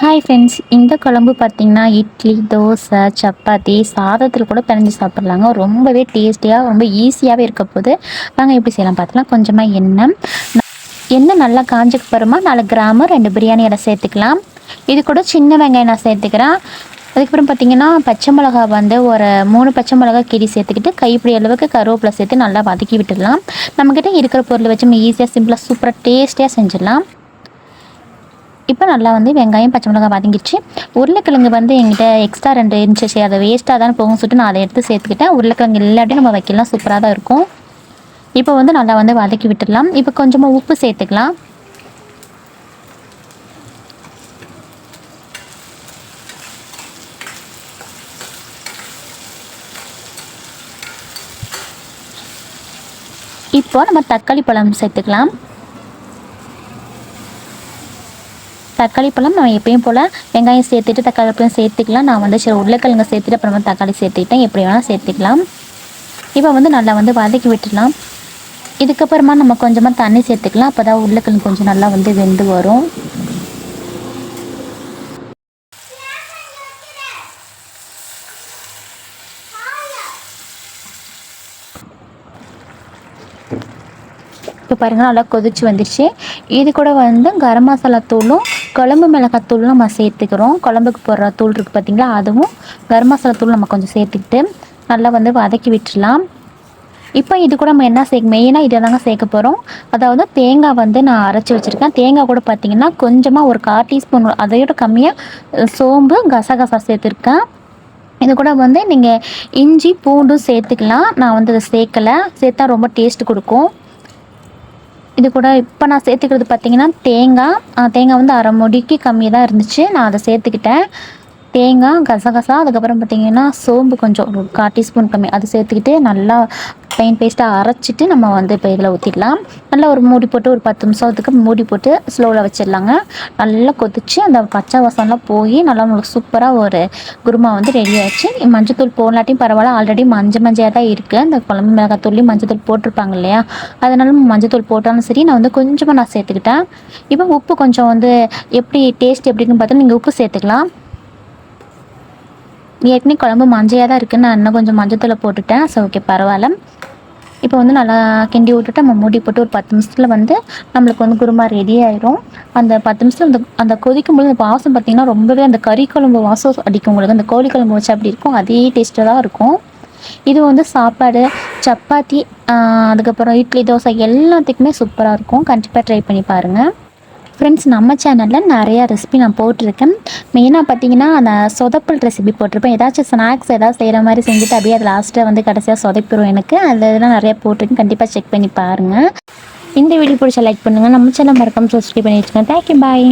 Hi friends இந்த குழம்பு பார்த்தீங்கன்னா இட்லி தோசை சப்பாத்தி சாதத்தில் கூட பிணைஞ்சு சாப்பிட்லாங்க. ரொம்பவே டேஸ்டியாக ரொம்ப ஈஸியாகவே இருக்க போது வாங்க எப்படி செய்யலாம் பார்த்துலாம் கொஞ்சமாக எண்ணெய். எண்ணெய் நல்லா காஞ்சக்கு அப்புறமா நாலு கிராமு ரெண்டு பிரியாணி இடம் சேர்த்துக்கலாம். இது கூட சின்ன வெங்காயம் நான் சேர்த்துக்கிறேன். அதுக்கப்புறம் பார்த்தீங்கன்னா பச்சை மிளகா வந்து ஒரு மூணு பச்சை மிளகா கீரி சேர்த்துக்கிட்டு கைப்பிடி அளவுக்கு கருவேப்பிலை சேர்த்து நல்லா வதக்கி விட்டுடலாம். நம்மக்கிட்ட இருக்கிற பொருளை வச்சு நம்ம ஈஸியாக சிம்பிளாக சூப்பராக டேஸ்டியாக செஞ்சிடலாம். இப்போ நல்லா வந்து வெங்காயம் பச்சை மிளகாய் வதங்கிடுச்சு. உருளைக்கிழங்கு வந்து எங்கிட்ட எக்ஸ்ட்ரா ரெண்டு இருந்துச்சு அதை வேஸ்ட்டாக தான் போகும் சொல்லிட்டு நான் அதை எடுத்து சேர்த்துக்கிட்டேன். உருளைக்கிழங்கு எல்லாத்தையும் நம்ம வைக்கலாம் சூப்பராக தான் இருக்கும். இப்போ வந்து நல்லா வந்து வதக்கி விட்டுடலாம். இப்போ கொஞ்சமாக உப்பு சேர்த்துக்கலாம். இப்போ நம்ம தக்காளி பழம் சேர்த்துக்கலாம். தக்காளி பழம் நம்ம எப்பயும் போல் வெங்காயம் சேர்த்துட்டு தக்காளி பழம் சேர்த்துக்கலாம். நான் வந்து சரி உருளைக்கிழங்கு சேர்த்துட்டு அப்புறமா தக்காளி சேர்த்துக்கிட்டேன். எப்படி வேணால் சேர்த்துக்கலாம். இப்போ வந்து நல்லா வந்து வதக்கி விட்டுடலாம். இதுக்கப்புறமா நம்ம கொஞ்சமாக தண்ணி சேர்த்துக்கலாம். அப்போ தான் உருளைக்கிழங்கு கொஞ்சம் நல்லா வந்து வெந்து வரும். இப்போ பாருங்கள் நல்லா கொதிச்சு வந்துடுச்சு இது கூட வந்து கரம் மசாலா தூளும் குழம்பு மிளகாய் தூள் நம்ம சேர்த்துக்கிறோம். குழம்புக்கு போடுற தூள் இருக்குது பார்த்தீங்களா அதுவும் கரம் மசாலா தூள் நம்ம கொஞ்சம் சேர்த்துக்கிட்டு நல்லா வந்து வதக்கி விட்டுடலாம். இப்போ இது கூட நம்ம என்ன சேர்க்க மெயினாக இதை தாங்க சேர்க்க போகிறோம் அதாவது தேங்காய் வந்து நான் அரைச்சி வச்சுருக்கேன். தேங்காய் கூட பார்த்தீங்கன்னா கொஞ்சமாக ஒரு கால் டீஸ்பூன் அதையோட கம்மியாக சோம்பு கசகசா சேர்த்துருக்கேன். இது கூட வந்து நீங்கள் இஞ்சி பூண்டும் சேர்த்துக்கலாம். நான் வந்து அதை சேர்க்கலை. சேர்த்தா ரொம்ப டேஸ்ட் கொடுக்கும். இது கூட இப்போ நான் சேர்த்துக்கிறது பார்த்தீங்கன்னா தேங்காய். தேங்காய் வந்து அரை முடிக்கு கம்மி தான் இருந்துச்சு. நான் அதை சேர்த்துக்கிட்டேன். தேங்காய் கசகசா அதுக்கப்புறம் பார்த்திங்கன்னா சோம்பு கொஞ்சம் ஒரு கால் டீஸ்பூன் கம்மி. அது சேர்த்துக்கிட்டு நல்லா பெயின் பேஸ்ட்டாக அரைச்சிட்டு நம்ம வந்து இப்போ இதில் ஊற்றிடலாம் நல்லா ஒரு மூடி போட்டு ஒரு பத்து நிமிஷத்துக்கு மூடி போட்டு ஸ்லோவில் வச்சிடலாங்க. நல்லா கொதிச்சு அந்த பச்சை வாசம்லாம் போய் நல்லா உங்களுக்கு சூப்பராக ஒரு குருமா வந்து ரெடி ஆயிடுச்சு. மஞ்சத்தூள் போடலாட்டியும் பரவாயில்ல. ஆல்ரெடி மஞ்சள் மஞ்சையாக தான் இருக்குது அந்த குழம்பு மிளகாத்தூள்லேயும் மஞ்சத்தூள் போட்டிருப்பாங்க இல்லையா? அதனால மஞ்சத்தூள் போட்டாலும் சரி நான் வந்து கொஞ்சமாக நான் சேர்த்துக்கிட்டேன். இப்போ உப்பு கொஞ்சம் வந்து எப்படி டேஸ்ட் எப்படின்னு பார்த்தா நீங்கள் உப்பு சேர்த்துக்கலாம். ஏற்கனவே குழம்பு மஞ்சையாக தான் இருக்குது நான் இன்னும் கொஞ்சம் மஞ்சத்தூளை போட்டுட்டேன். ஸோ ஓகே பரவாயில்ல. இப்போ வந்து நல்லா கிண்டி விட்டுட்டு நம்ம மூடி போட்டு ஒரு பத்து நிமிஷத்தில் வந்து நம்மளுக்கு வந்து குருமா ரெடி ஆயிரும். அந்த பத்து நிமிஷத்தில் அந்த அந்த கொதிக்கும் போது அந்த வாசம் பார்த்திங்கன்னா ரொம்பவே அந்த கறி குழம்பு வாசம் அடிக்கும் உங்களுக்கு அந்த கோழி குழம்பு வச்சு அப்படி இருக்கும். அதே டேஸ்ட்டாக தான் இருக்கும். இது வந்து சாப்பாடு சப்பாத்தி அதுக்கப்புறம் இட்லி தோசை எல்லாத்துக்குமே சூப்பராக இருக்கும். கண்டிப்பாக ட்ரை பண்ணி பாருங்கள் ஃப்ரெண்ட்ஸ் நம்ம சேனலில் நிறையா ரெசிபி நான் போட்டிருக்கேன். மெயினாக பார்த்தீங்கன்னா அந்த சொதப்பல் ரெசிபி போட்டிருப்பேன். ஏதாச்சும் ஸ்நாக்ஸ் ஏதாவது செய்கிற மாதிரி செஞ்சுட்டு அப்படியே அது லாஸ்ட்டாக வந்து கடைசியாக சொதப்பிடும் எனக்கு. அதில் இதெல்லாம் நிறையா போட்டிருக்கேன். கண்டிப்பாக செக் பண்ணி பாருங்கள் இந்த வீடியோ பிடிச்சா லைக் பண்ணுங்கள் நம்ம சேனல் மறக்காமல் சப்ஸ்கிரைப் பண்ணி வச்சுக்கோங்க. Thank you bye